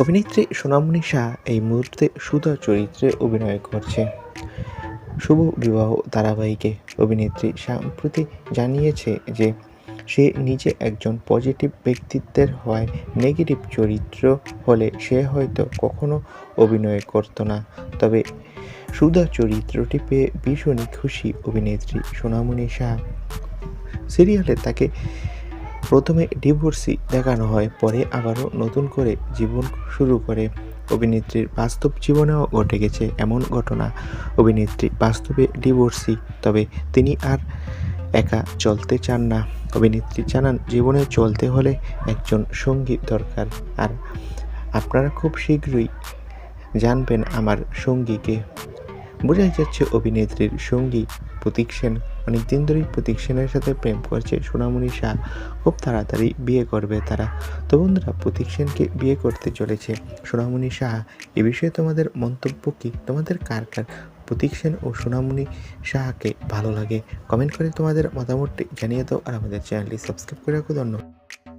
অভিনেত্রী সোনামণি শাহ এই মুহূর্তে সুধা চরিত্রে অভিনয় করছে। শুভ বিবাহ ধারাবাহিকে অভিনেত্রী সম্প্রতি জানিয়েছে যে, সে নিজে একজন পজিটিভ ব্যক্তিত্বের হওয়ায় নেগেটিভ চরিত্র হলে সে হয়তো কখনো অভিনয় করতো না। তবে সুধা চরিত্রটি পেয়ে ভীষণই খুশি অভিনেত্রী সোনামণি শাহ। সিরিয়ালে তাকে প্রথমে ডিভোর্সি দেখানো হয়, পরে আবারও নতুন করে জীবন শুরু করে। অভিনেত্রীর বাস্তব জীবনেও ঘটে গেছে এমন ঘটনা। অভিনেত্রী বাস্তবে ডিভোর্সি, তবে তিনি আর একা চলতে চান না। অভিনেত্রী জানান, জীবনে চলতে হলে একজন সঙ্গী দরকার। আর আপনারা খুব শীঘ্রই জানবেন আমার সঙ্গীকে। বোঝাই যাচ্ছে অভিনেত্রীর সঙ্গী প্রতীক সেন। অনেকদিন ধরেই প্রতীক সেনের সাথে প্রেম করছে সোনামণি শাহ। খুব তাড়াতাড়ি বিয়ে করবে তারা। তো বন্ধুরা, প্রতীক সেনকে বিয়ে করতে চলেছে সোনামণি শাহ। এ বিষয়ে তোমাদের মন্তব্য কী? তোমাদের কার কার প্রতীক সেন ও সোনামণি শাহকে ভালো লাগে? কমেন্ট করে তোমাদের মতামতটি জানিয়ে দাও আর আমাদের চ্যানেলটি সাবস্ক্রাইব করে রাখো ধন্যবাদ।